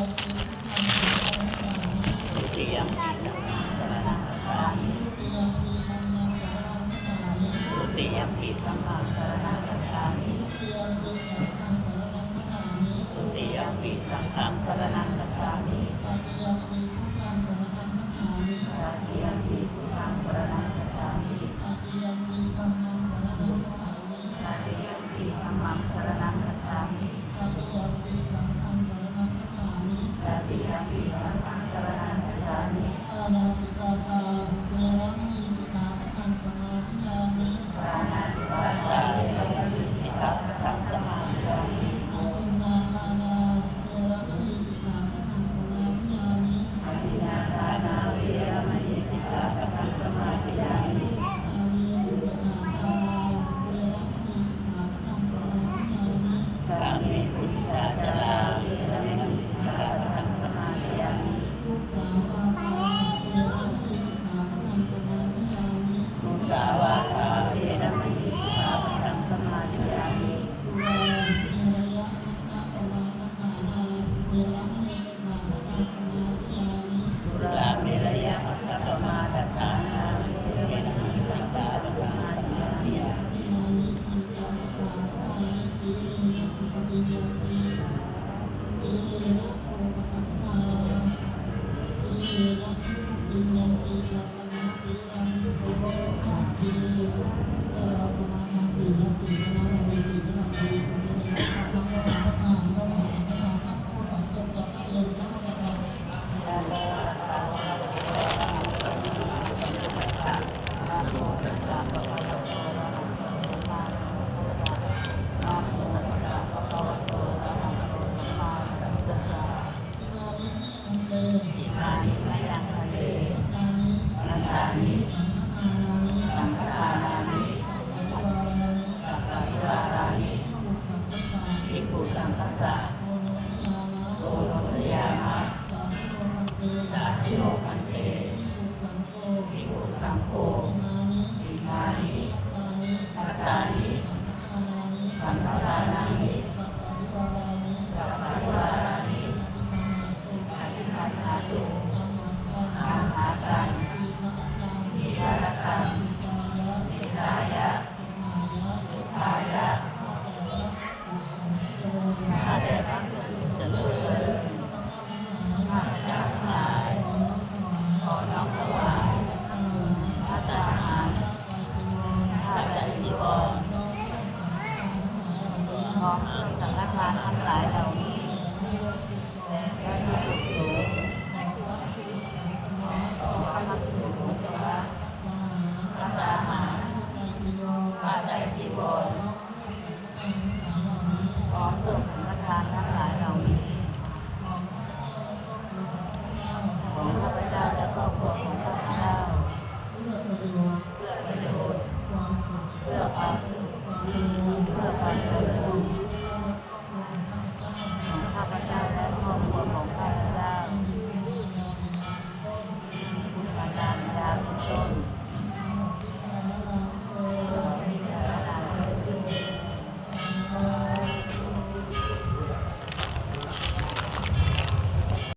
ทุติยมปีธัมมังสรณังคัจฉามิทุติยมปีสังฆังสรณังคัสสามิทุติยมปีสังฆังสรณังคัสสามิตติยมปี สังฆังสรณังคัจฉามิอาณาติกาตาเวรมณีสิกขาปทังสมาธิยามิปานาติปาตาเวรมณีสิกขาปทังสมาธิยามิอาทินาทานาเวรมณีสิกขาปทังสมาธิยามิอภินาทานาเวรมณีสิกขาปทังสมาธิยามิอาเวสิกขาทานาเวรมณีสิกขาปทังสมาธิยามิกาเมสุจาจา สุลาเมรยะมัชฌะมาตฐานาเวรมณีสิกขาปะทังสมาธิยามิอามิอันตาสสะอามิสีเสังฆัสสะภิกขุสังฆสสะโอโนชยามะโอโรสยามะสาธิโลกันเตภิกขุสังโฆภิกขุสังโฆอิมานิอิมานิ สังฆานทั้งหลายเรานี้และพระภิกษุพระภิกษุพระสามาพระไตรจีวรขอส่งสังฆานทั้งหลายเรานี้ของพระพเจ้าและครอบครัวของพระเจ้าเพื่อประโยชน์เพื่อระความสุขเพื่อความเจริ